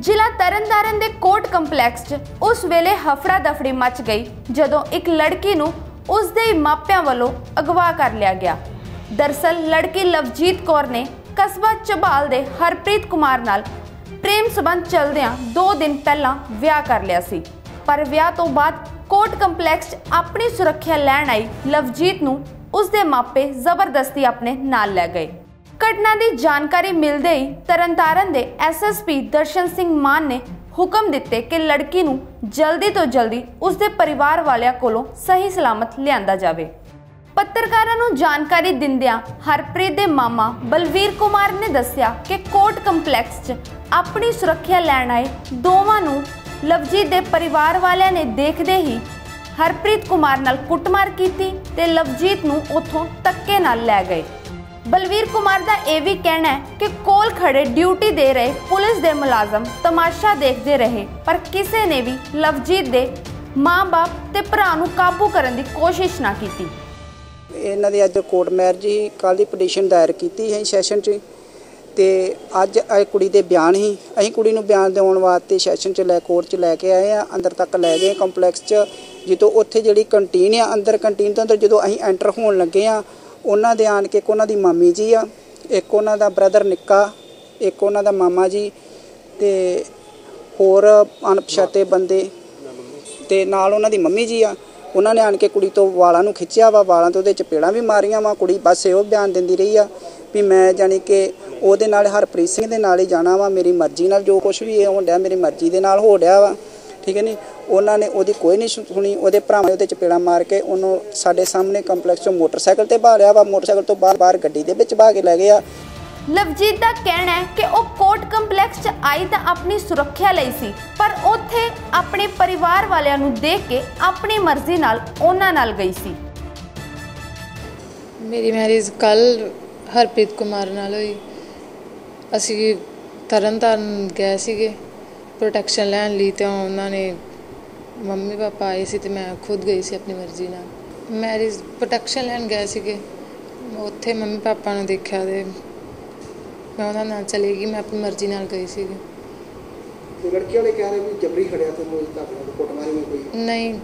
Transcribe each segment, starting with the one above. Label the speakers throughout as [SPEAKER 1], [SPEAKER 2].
[SPEAKER 1] ਜ਼ਿਲ੍ਹਾ ਤਰਨਤਾਰਨ ਦੇ court complex 'ਚ ਉਸ ਵੇਲੇ ਹਫੜਾ ਦਫੜੀ ਮਚ ਗਈ ਜਦੋਂ ਇੱਕ ਲੜਕੀ ਨੂੰ ਉਸ ਦੇ ਮਾਪਿਆਂ ਵੱਲੋਂ ਅਗਵਾ ਕਰ ਲਿਆ ਗਿਆ। ਦਰਸਲ, ਲੜਕੀ ਲਵਜੀਤ ਕੌਰ ਨੇ ਕਸਬਾ ਚਬਾਲ ਦੇ ਹਰਪ੍ਰੀਤ ਕੁਮਾਰ ਨਾਲ ਪ੍ਰੇਮ ਸਬੰਧ ਚਲਦਿਆਂ 2 ਦਿਨ ਪਹਿਲਾਂ ਵਿਆਹ ਕਰ ਲਿਆ ਸੀ। ਪਰ ਵਿਆਹ ਤੋਂ ਬਾਅਦ ਕੋਰਟ ਕੰਪਲੈਕਸ 'ਚ ਆਪਣੀ ਸੁਰੱਖਿਆ ਲੈਣ ਆਈ ਲਵਜੀਤ ਨੂੰ ਉਸ ਦੇ ਮਾਪੇ ਜ਼ਬਰਦਸਤੀ ਆਪਣੇ ਨਾਲ ਲੈ ਗਏ। ਘਟਨਾ ਦੀ ਜਾਣਕਾਰੀ ਮਿਲਦੇ ਹੀ ਤਰਨਤਾਰਨ ਦੇ ਐਸਐਸਪੀ ਦਰਸ਼ਨ ਸਿੰਘ ਮਾਨ ਨੇ ਹੁਕਮ ਦਿੱਤੇ ਕਿ ਲੜਕੀ ਨੂੰ ਜਲਦੀ ਤੋਂ ਜਲਦੀ ਉਸ ਦੇ ਪਰਿਵਾਰ ਵਾਲਿਆਂ ਕੋਲੋਂ ਸਹੀ ਸਲਾਮਤ ਲਿਆਂਦਾ ਜਾਵੇ। ਪੱਤਰਕਾਰਾਂ ਨੂੰ ਜਾਣਕਾਰੀ ਦਿੰਦਿਆਂ ਹਰਪ੍ਰੀਤ ਦੇ ਮਾਮਾ ਬਲਵੀਰ ਕੁਮਾਰ ਨੇ ਦੱਸਿਆ ਕਿ ਕੋਰਟ ਕੰਪਲੈਕਸ 'ਚ ਆਪਣੀ ਸੁਰੱਖਿਆ ਲੈਣ ਆਏ ਦੋਵਾਂ ਨੂੰ ਲਵਜੀਤ ਦੇ ਪਰਿਵਾਰ ਵਾਲਿਆਂ ਨੇ ਦੇਖਦੇ ਹੀ ਹਰਪ੍ਰੀਤ ਕੁਮਾਰ ਨਾਲ ਕੁੱਟਮਾਰ ਕੀਤੀ ਤੇ ਲਵਜੀਤ ਨੂੰ ਉੱਥੋਂ ਧੱਕੇ ਨਾਲ ਲੈ ਗਏ। ਬਲਵੀਰ ਕੁਮਾਰ ਦਾ ਇਹ ਵੀ ਕਹਿਣਾ ਹੈ ਕਿ ਕੋਲ ਖੜੇ ਡਿਊਟੀ ਦੇ ਰਹੇ ਪੁਲਿਸ ਦੇ ਮੁਲਾਜ਼ਮ ਤਮਾਸ਼ਾ ਦੇਖਦੇ ਰਹੇ, ਪਰ ਕਿਸੇ ਨੇ ਵੀ ਲਵਜੀਤ ਦੇ ਮਾਂ-ਬਾਪ ਤੇ ਭਰਾ ਨੂੰ ਕਾਬੂ ਕਰਨ ਦੀ ਕੋਸ਼ਿਸ਼ ਨਾ ਕੀਤੀ।
[SPEAKER 2] ਇਹਨਾਂ ਦੀ ਅੱਜ ਕੋਰਟ ਮੈਰਿਜ ਹੀ ਕੱਲ ਦੀ ਪਟੀਸ਼ਨ ਦਾਇਰ ਕੀਤੀ ਹੈ ਸੈਸ਼ਨ 'ਚ। ਤੇ ਅੱਜ ਇਹ ਕੁੜੀ ਦੇ ਬਿਆਨ ਹੀ, ਅਸੀਂ ਕੁੜੀ ਨੂੰ ਬਿਆਨ ਦਿਵਾਉਣ ਵਾਸਤੇ ਸੈਸ਼ਨ 'ਚ ਲੈ, ਕੋਰਟ 'ਚ ਲੈ ਕੇ ਆਏ ਆ ਅੰਦਰ ਤੱਕ ਲੈ ਗਏ ਕੰਪਲੈਕਸ 'ਚ। ਜਦੋਂ ਉੱਥੇ ਜਿਹੜੀ ਕੰਟੀਨ ਆ, ਅੰਦਰ ਕੰਟੀਨ ਤੋਂ ਅੰਦਰ ਜਦੋਂ ਅਸੀਂ ਐਂਟਰ ਹੋਣ ਲੱਗੇ ਆ ਉਹਨਾਂ ਦੇ ਆਣ ਕੇ ਇੱਕ ਉਹਨਾਂ ਦੀ ਮਾਮੀ ਜੀ ਆ, ਇੱਕ ਉਹਨਾਂ ਦਾ ਬ੍ਰਦਰ ਨਿੱਕਾ, ਇੱਕ ਉਹਨਾਂ ਦਾ ਮਾਮਾ ਜੀ ਤੇ ਹੋਰ ਅਣਪਛਾਤੇ ਬੰਦੇ ਤੇ ਨਾਲ ਉਹਨਾਂ ਦੀ ਮੰਮੀ ਜੀ ਆ। ਉਹਨਾਂ ਨੇ ਆਣ ਕੇ ਕੁੜੀ ਤੋਂ ਵਾਲਾਂ ਨੂੰ ਖਿੱਚਿਆ ਵਾ, ਵਾਲਾਂ ਤੋਂ ਉਹਦੇ ਚਪੇੜਾਂ ਵੀ ਮਾਰੀਆਂ ਵਾ। ਕੁੜੀ ਬਸ ਇਹੋ ਬਿਆਨ ਦਿੰਦੀ ਰਹੀ ਆ ਵੀ ਮੈਂ ਜਾਣੀ ਕਿ ਉਹਦੇ ਨਾਲ, ਹਰਪ੍ਰੀਤ ਸਿੰਘ ਦੇ ਨਾਲ ਹੀ ਜਾਣਾ ਵਾ। ਮੇਰੀ ਮਰਜ਼ੀ ਨਾਲ ਜੋ ਕੁਝ ਵੀ ਇਹ ਹੋਣ ਡਿਆ, ਮੇਰੀ ਮਰਜ਼ੀ ਦੇ ਨਾਲ ਹੋ ਡਿਆ ਵਾ। ਠੀਕ ਹੈ ਨਹੀਂ ਉਹਨਾਂ ਨੇ ਉਹਦੀ ਕੋਈ ਨਹੀਂ ਸੁਣੀ ਉਹਦੇ ਭਰਾਵਾਂ ਉਹਦੇ ਚਪੇੜਾਂ ਮਾਰ ਕੇ ਉਹਨੂੰ ਸਾਡੇ ਸਾਹਮਣੇ ਕੰਪਲੈਕਸ ਤੋਂ ਮੋਟਰਸਾਈਕਲ ਤੇ ਬਾਹਰਿਆ ਵਾ ਮੋਟਰਸਾਈਕਲ ਤੋਂ ਬਾਹਰ ਬਾਹਰ ਗੱਡੀ ਦੇ ਵਿੱਚ ਬਾ ਕੇ ਲੈ ਗਏ ਆ।
[SPEAKER 1] ਲਵਜੀਤ ਦਾ ਕਹਿਣਾ ਹੈ ਕਿ ਉਹ ਕੋਰਟ ਕੰਪਲੈਕਸ 'ਚ ਆਈ ਤਾਂ ਆਪਣੀ ਸੁਰੱਖਿਆ ਲਈ ਸੀ ਪਰ ਉੱਥੇ ਆਪਣੇ ਪਰਿਵਾਰ ਵਾਲਿਆਂ ਨੂੰ ਦੇਖ ਕੇ ਆਪਣੀ ਮਰਜ਼ੀ ਨਾਲ ਉਹਨਾਂ ਨਾਲ ਗਈ ਸੀ।
[SPEAKER 3] ਮੇਰੀ ਮੈਰਿਜ ਕੱਲ ਹਰਪ੍ਰੀਤ ਕੁਮਾਰ ਨਾਲ ਹੋਈ। ਅਸੀਂ ਤਰਨਤਾਰਨ ਗਏ ਸੀਗੇ। ਪ੍ਰੋਟੈਕਸ਼ਨ ਲੈਣ ਲਈ ਤੇ ਉਹਨਾਂ ਨੇ ਮੰਮੀ ਪਾਪਾ ਆਏ ਸੀ ਤੇ ਮੈਂ ਖੁਦ ਗਈ ਸੀ ਆਪਣੀ ਮਰਜ਼ੀ ਨਾਲ। ਮੈਰਿਜ ਪ੍ਰੋਟੈਕਸ਼ਨ ਲੈਣ ਗਏ ਸੀਗੇ। ਉੱਥੇ ਮੰਮੀ ਪਾਪਾ ਨੂੰ ਦੇਖਿਆ ਤੇ ਮੈਂ ਉਹਨਾਂ ਨਾਲ ਚਲੀ ਗਈ ਮੈਂ ਆਪਣੀ ਮਰਜ਼ੀ ਨਾਲ ਗਈ ਸੀਗੀ।
[SPEAKER 2] ਤੇ ਲੜਕੀ ਵਾਲੇ ਕਹਿ ਰਹੇ ਵੀ ਜਬਰੀ ਖੜਿਆ ਤੇ ਮੋਈ ਤਾਂ ਆਪਣਾ ਕੋਟ ਮਾਰੀ ਮੈਂ ਕੋਈ।
[SPEAKER 3] ਨਹੀਂ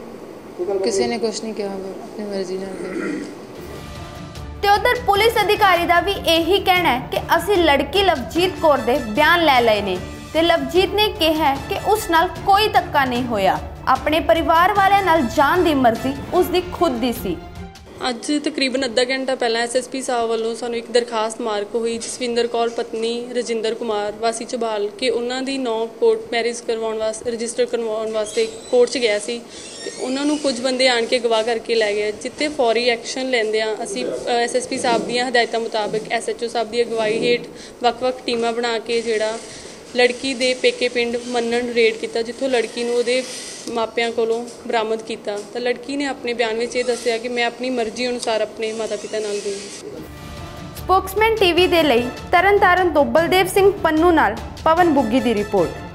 [SPEAKER 3] ਕਿਸੇ ਨੇ ਕੁਝ ਨਹੀਂ ਕਿਹਾ ਆਪਣੀ ਮਰਜ਼ੀ ਨਾਲ ਗਈ।
[SPEAKER 1] ਤੇ ਉਧਰ ਪੁਲਿਸ ਅਧਿਕਾਰੀ ਦਾ ਵੀ ਇਹੀ ਕਹਿਣਾ ਹੈ ਕਿ ਅਸੀਂ ਲੜਕੀ ਲਵਜੀਤ ਕੌਰ ਦੇ ਬਿਆਨ ਲੈ ਲਏ ਨੇ। ਤੇ ਲਵਜੀਤ ਨੇ ਕਿਹਾ ਕਿ ਉਸ ਨਾਲ ਕੋਈ ਧੱਕਾ ਨਹੀਂ ਹੋਇਆ। ਆਪਣੇ ਪਰਿਵਾਰ ਵਾਲਿਆਂ ਨਾਲ ਜਾਣ ਦੀ ਮਰਜ਼ੀ ਉਸ ਦੀ ਖੁਦ ਦੀ ਸੀ।
[SPEAKER 4] ਅੱਜ ਤਕਰੀਬਨ ਅੱਧਾ ਘੰਟਾ ਪਹਿਲਾਂ ਐਸਐਸਪੀ ਸਾਹਿਬ ਵੱਲੋਂ ਸਾਨੂੰ ਇੱਕ ਦਰਖਾਸਤ ਮਾਰਕ ਹੋਈ, ਜਸਵਿੰਦਰ ਕੌਰ ਪਤਨੀ ਰਜਿੰਦਰ ਕੁਮਾਰ, ਵਾਸੀ ਚਬਾਲ, ਕਿ ਉਹਨਾਂ ਦੀ ਨੌ ਕੋਰਟ ਮੈਰਿਜ ਕਰਵਾਉਣ ਵਾਸਤੇ ਰਜਿਸਟਰ ਕਰਵਾਉਣ ਵਾਸਤੇ ਕੋਰਟ 'ਚ ਗਿਆ ਸੀ ਤੇ ਉਹਨਾਂ ਨੂੰ ਕੁਝ ਬੰਦੇ ਆਣ ਕੇ ਗਵਾਹ ਕਰਕੇ ਲੈ ਗਏ। ਜਿੱਤੇ ਫੌਰੀ ਐਕਸ਼ਨ ਲੈਂਦੇ ਆ ਅਸੀਂ ਐਸਐਸਪੀ ਸਾਹਿਬ ਦੀਆਂ ਹਦਾਇਤਾਂ ਮੁਤਾਬਕ ਐਸਐਚਓ ਸਾਹਿਬ ਦੀ ਅਗਵਾਈ ਹੇਠ ਵੱਖ-ਵੱਖ ਟੀਮਾਂ ਬਣਾ ਕੇ ਜਿਹੜਾ ਲੜਕੀ ਦੇ ਪੇਕੇ ਪਿੰਡ ਮੰਨਣ ਰੇਡ ਕੀਤਾ, ਜਿੱਥੋਂ ਲੜਕੀ ਨੂੰ ਉਹਦੇ ਮਾਪਿਆਂ ਕੋਲੋਂ ਬਰਾਮਦ ਕੀਤਾ। ਤਾਂ ਲੜਕੀ ਨੇ ਆਪਣੇ ਬਿਆਨ ਵਿੱਚ ਇਹ ਦੱਸਿਆ ਕਿ ਮੈਂ ਆਪਣੀ ਮਰਜ਼ੀ ਅਨੁਸਾਰ ਆਪਣੇ ਮਾਤਾ-ਪਿਤਾ ਨਾਲ ਗਈ
[SPEAKER 1] ਸਪੋਕਸਮੈਨ ਟੀਵੀ ਦੇ ਲਈ ਤਰਨਤਾਰਨ ਤੋਂ ਬਲਦੇਵ ਸਿੰਘ ਪੰਨੂ ਨਾਲ ਪਵਨ ਬੁੱਗੀ ਦੀ ਰਿਪੋਰਟ।